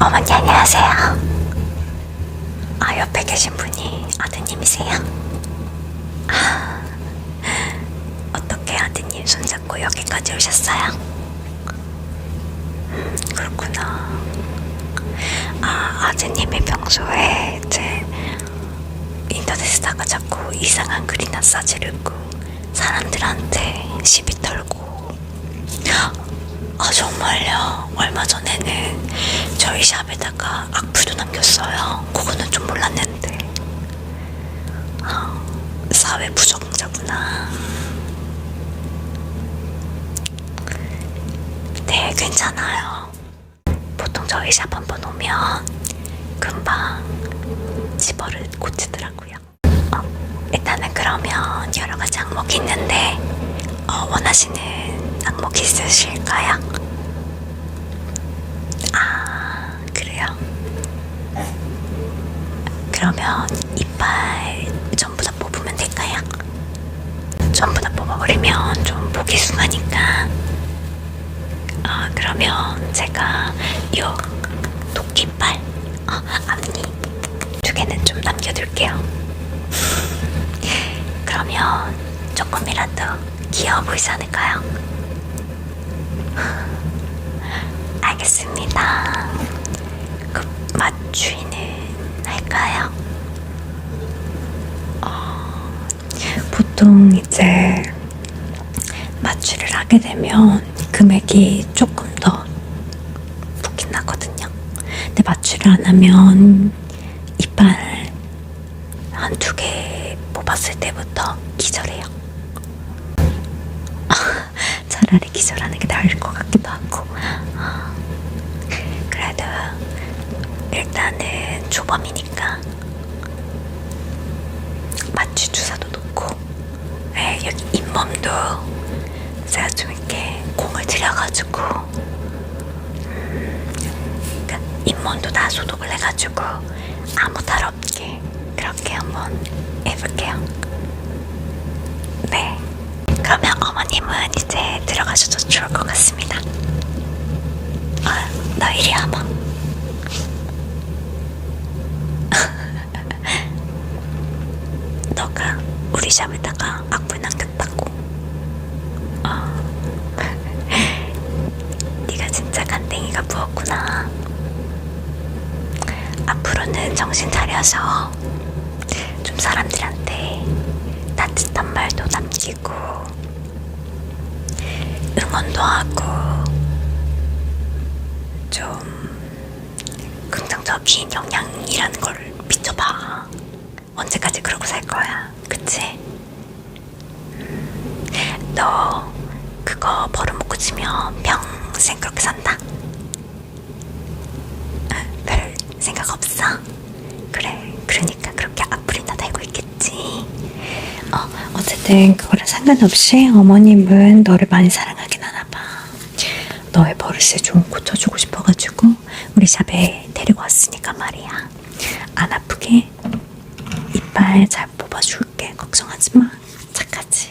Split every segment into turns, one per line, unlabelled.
어머니 안녕하세요. 아 옆에 계신 분이 아드님이세요? 아, 어떻게 아드님 손잡고 여기까지 오셨어요? 음, 그렇구나. 아 아드님이 평소에 제 인터넷에다가 자꾸 이상한 글이나 싸지르고 사람들한테 시비 털고 아 정말요? 얼마 전에는 저희 샵에다가 악플도 남겼어요. 그거는 좀 몰랐는데 아, 사회 부적응자구나. 네 괜찮아요. 보통 저희 샵 한번 오면 금방 집어를 고치더라고요. 어, 일단은 그러면 여러 가지 항목이 있는데 어, 원하시는 항목 있으실까요? 아, 그래요? 그러면 이빨 전부 다 뽑으면 될까요? 전부 다 뽑아버리면 좀 보기 숭하니까 아, 그러면 제가 요 도끼빨, 어, 앞니 두 개는 좀 남겨둘게요. 그러면 조금이라도 귀여워 보이지 않을까요? 알겠습니다. 그 맞추이는 할까요? 어, 보통 이제 맞추를 하게 되면 금액이 조금 더 붙긴 하거든요. 근데 맞추를 안 하면 이빨 한두 개 뽑았을 때부터 기절해요. 차라리 기절하는 게 나을 것 같기도 하고. 그래도 일단은 조범이니까 마취 주사도 놓고 네, 여기 잇몸도 제가 좀 이렇게 공을 들여가지고 음, 그러니까 잇몸도 다 소독을 해가지고 아무 탈 없게 그렇게 한번 해볼게요. 네. 그러면 어머님은 이제 들어가셔도 좋을 것 같습니다. 아, 너 이리 와봐. 너가 우리 샵에다가 악플 남겼다고. 어. 네가 진짜 간땡이가 부었구나. 앞으로는 정신 차려서 좀 사람들한테 따뜻한 말도 남기고 응원도 하고 좀 긍정적인 영향이라는 걸 비춰봐. 언제까지 그러고 살 거야? 그치? 음, 너 그거 버릇먹고 지면 평생 그렇게 산다. 아, 별 생각 없어? 그래, 그러니까 그렇게 악플이나 달고 있겠지. 어, 어쨌든 그거랑 상관없이 어머님은 너를 많이 사랑하긴 하나 봐. 너의 버릇을 좀 고쳐주고 싶어가지고 우리 샵에 데리고 왔으니까 말이야. 안 아프게 이빨 잘 뽑아줄게. 걱정하지 마. 착하지.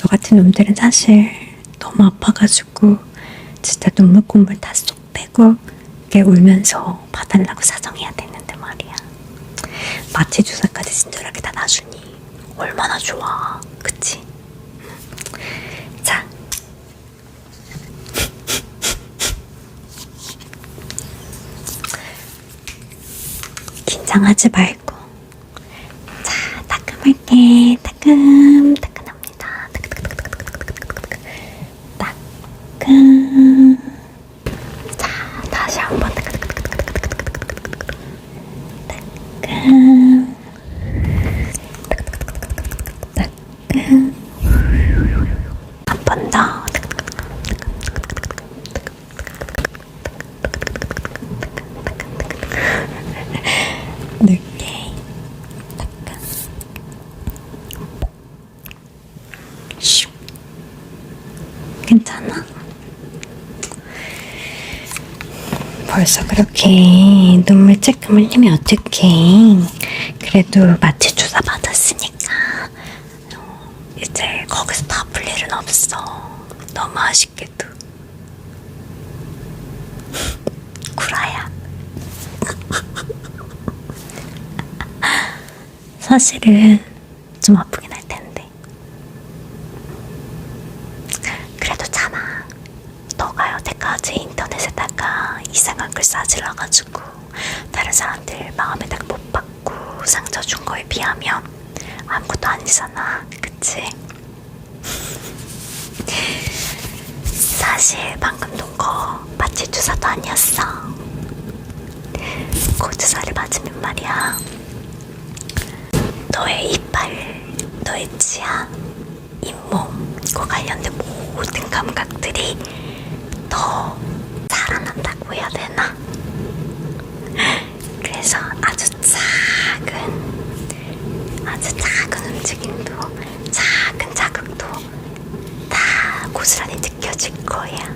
너 같은 놈들은 사실 너무 아파가지고 진짜 눈물 콧물 다 쏙 빼고 이렇게 울면서 봐달라고 사정해야 되는데 말이야. 마취 주사까지 친절하게 다 놔주니 얼마나 좋아. 그치? 긴장하지 말고. 자, 따끔할게. 따끔, 따끈합니다. 따끔. 그렇게 눈물 찔끔 흘리면 어떡해. 그래도 마취 주사 맞았으니까. 이제 거기서 다 풀 일은 없어. 너무 아쉽게도. 구라야. 사실은 좀 아프긴 싸질러가지고 다른 사람들 마음에다가 못 받고 상처 준 거에 비하면 아무것도 아니잖아. 그치? 사실 방금 논거 마취 주사도 아니었어. 그 주사를 맞으면 말이야. 너의 이빨, 너의 치아, 잇몸, 그 관련된 모든 감각들이 더 살아난다고 해야 되나? 그래서 아주 작은, 아주 작은 움직임도, 작은 자극도 다 고스란히 느껴질 거야.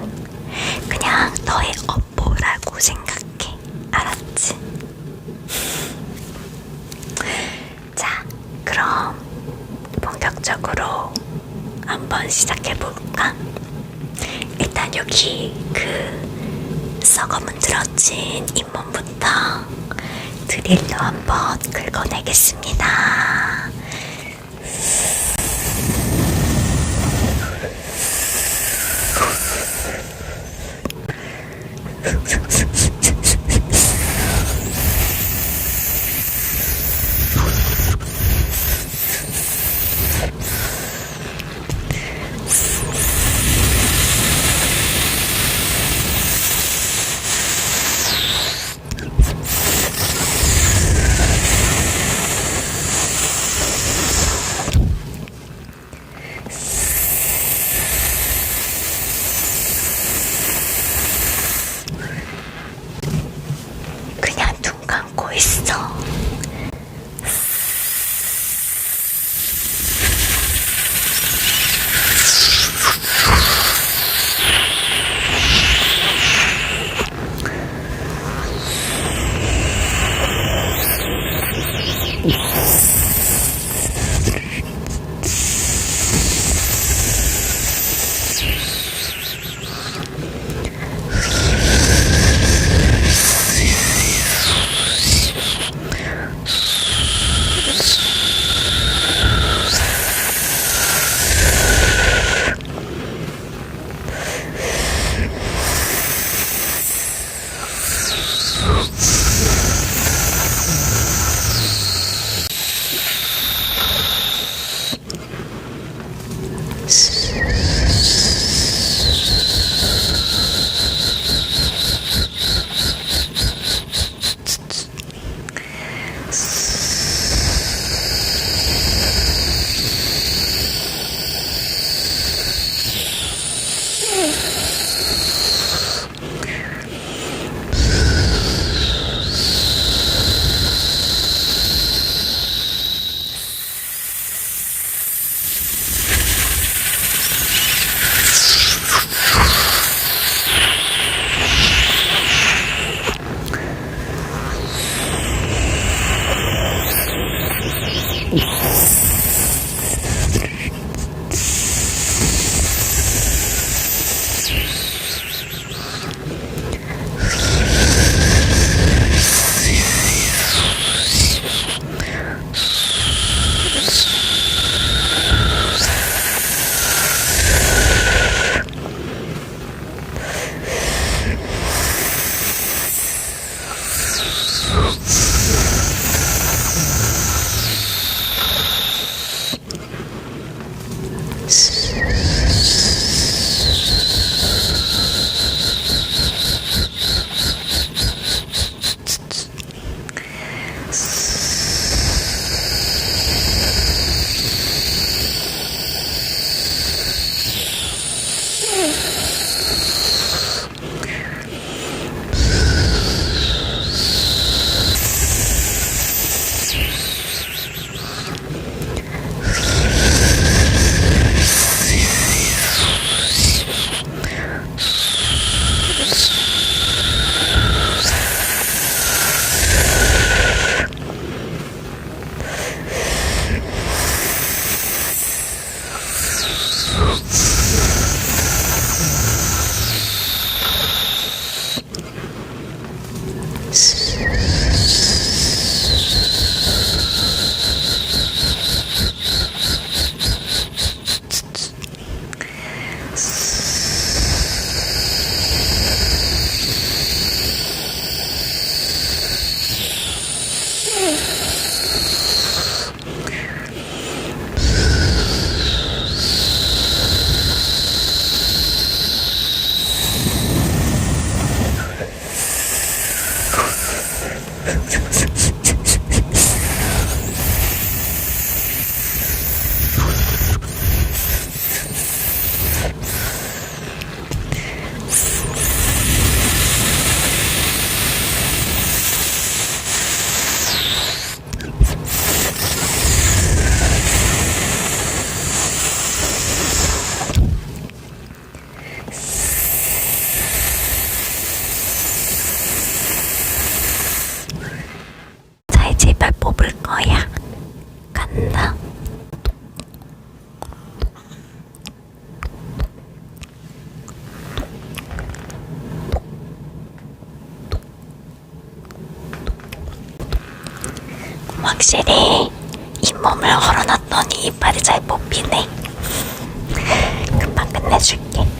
그냥 너의 업보라고 생각해. 알았지? 자, 그럼 본격적으로 한번 시작해 볼까? 일단 여기 그 썩어 문드러진 잇몸부터 드릴로 한번 뽑히네. 금방 끝내줄게.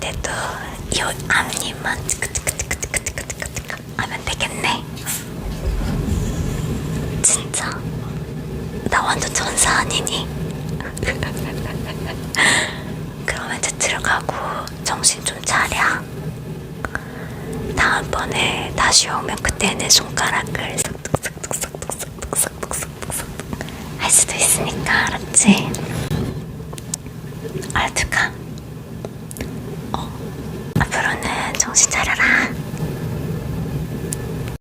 때도 이 앞니만 찌끄찌끄찌끄찌끄찌끄 하면 되겠네 진짜 나 완전 천사 아니니? 그러면 이제 들어가고 정신 좀 차려 다음번에 다시 오면 그때는 손가락을